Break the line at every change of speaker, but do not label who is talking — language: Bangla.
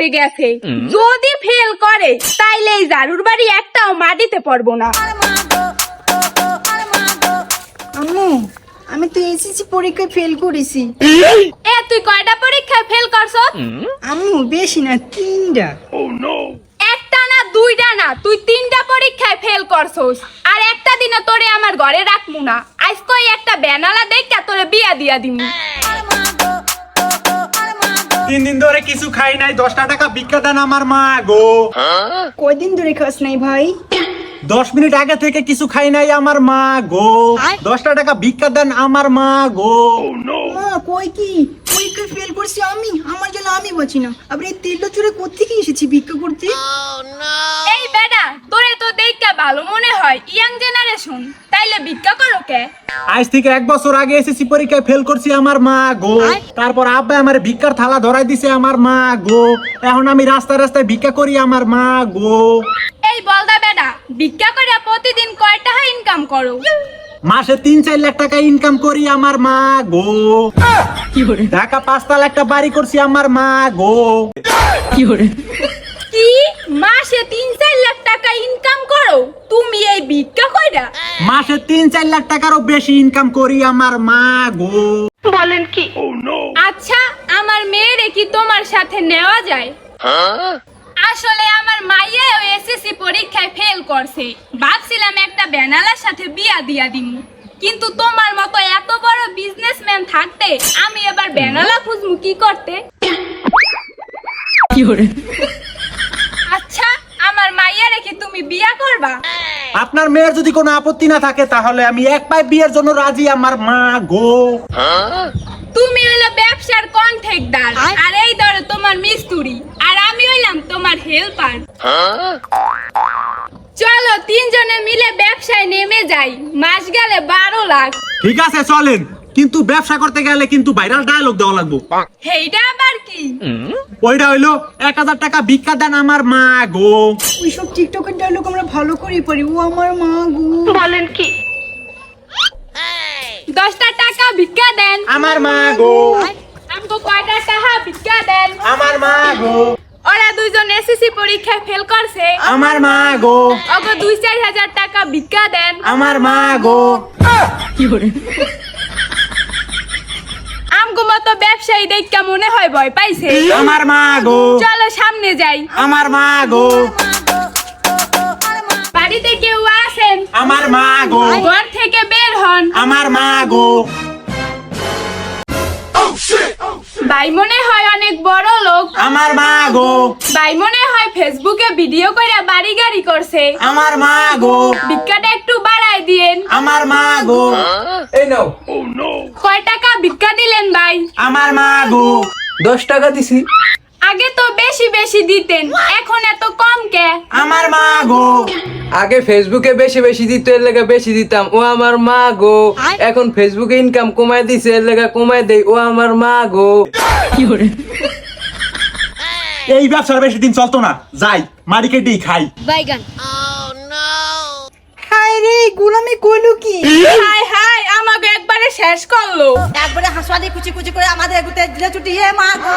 আনতে গেছে। যদি ফেল করে তাইলে এই জারুর বাড়ি একটাও মাটিতে পড়ব না।
আম্মু আমি তো এসএসসি পরীক্ষায় ফেল করেছি।
এ তুই কয়টা পরীক্ষায় ফেল করছ?
আম্মু বেশি না তিনটা।
একটা না দুইটা না তুই তিনটা পরীক্ষায় ফেল করছস। আর একটা দিনে তোরে আমার ঘরে রাখমু না। আজ কই একটা বেনালা দেখা তোরে বিয়া দিয়া দিমু।
তিন দিন ধরে কিছু খাই নাই দশটা টাকা ভিক্ষা দেন আমার মা গো।
কয়দিন ধরে খাস নাই ভাই?
দশ মিনিট আগে থেকে কিছু খাই নাই আমার মা গো। দশটা টাকা ভিক্ষা দেন আমার মা গো।
মা কই কি? পরীক্ষা ফেল করছি আমি? আমার জন্য আমি বাঁচি না। আবার এই তেলটা চুরে কোথেকে এসেছি ভিক্ষা করতে
এই বেডা তোরে তো দেখা ভালো মনে হয় ইয়াং জেনারেশন তাইলে ভিক্ষা করো কে
আজ থেকে এক বছর আগে এসেছি পরীক্ষায় ফেল করছি আমার মা গো। তারপর আব্বা আমার ভিক্ষার থালা ধরাই দিছে আমার মা গো। এখন আমি রাস্তায় রাস্তায় ভিক্ষা করি আমার মা গো।
এই বলদা বেডা ভিক্ষা করে প্রতিদিন কয় টাকা ইনকাম করো?
মাসে তিন চার লাখ টাকা ইনকাম করি আমার মা গো। ঢাকা পাঁচতলা একটা বাড়ি করছি আমার মা গো।
কি? মাসে তিন চার করো তুমি এই ভিক্ষা কইরা।
মাসে তিন চার লাখ টাকারও বেশি ইনকাম করি আমার মা গো।
আচ্ছা আমার মেয়েরে কি তোমার সাথে নেওয়া যায়? আসলে আমার মাইয়ে এসএসসি পরীক্ষায় ফেল করছে। ভাবছিলাম একটা বেনালার সাথে বিয়া দিয়া দিমু। কিন্তু তোমার মতো এত বড় বিজনেসম্যান থাকতে আমি এবার বেনালা খুঁজমু কি করতে? আচ্ছা বিয়া
আপনার মেয়ের যদি কোনো আপত্তি না থাকে তাহলে আমি এক পাই বিয়ের জন্য রাজি আমার মা গো।
তুমি হইল ব্যবসার কন্ট্রাক্টর আর এই ধরো তোমার মিস্তুরি আর আমি হইলাম তোমার হেল্পার। চলো তিনজনে মিলে ব্যবসায় নেমে যাই মাস গেলে বারো লাখ।
ঠিক আছে চলেন। কিন্তু ব্যবসা করতে গেলে কিন্তু ভাইরাল ডায়লগ দেওয়া লাগবো।
সেইটা আবার কি?
ওইটা হইল এক হাজার টাকা ভিক্ষা দেন আমার মা গো।
ওইসব টিকটকের ডায়লগ আমরা ভালো করে পারি। ও আমার মা গো।
দশটা টাকা ভিক্ষা দেন।
আমার মা গো।
আমগো কয়টা টাকা ভিক্ষা দেন?
আমার মা গো।
ওরা দুইজন এসএসসি পরীক্ষায় ফেল করছে।
আমার মা গো।
ওগো দুই চার হাজার টাকা ভিক্ষা দেন।
আমার মা গো।
আমগো মতো ব্যবসায়ী দেখা মনে হয় ভয় পাইছে।
আমার মা গো।
চলো সামনে যাই।
আমার মা গো।
বাড়িতে কেউ আসেন
আমার মা গো।
ঘর থেকে বের হন।
আমার মা গো।
ভাই মনে হয় অনেক বড় লোক।
আমার মা গো।
ভাই মনে হয় ফেসবুকে ভিডিও করে বাড়ি গাড়ি করছে।
আমার মা গো।
ভিক্ষাটা একটু বাড়াই দিয়েন।
আমার মা গো।
এই নাও
কয় টাকা ভিক্ষা
আমার মা গো
দশ টাকা দিছি।
আগে তো বেশি বেশি দিতেন এখন এত কম কে?
আমার মা গো
আগে ফেসবুকে বেশি বেশি দিত এর লেগে বেশি দিতাম। ও আমার মা গো এখন ফেসবুকে ইনকাম কমাই দিছে এর লেগে কমাই দেই। ও আমার মা গো কি করে
এই ব্যবসার বেশি দিন চলতো না। যাই মারিকে ডি খাই।
হায় রে গুলামি কইলো কি?
হাই হাই আমাকে একবারে শেষ করল।
একবারে দিয়ে কুচি কুচি করে আমাদের গুতে দিলে ছুটি হে মা গো।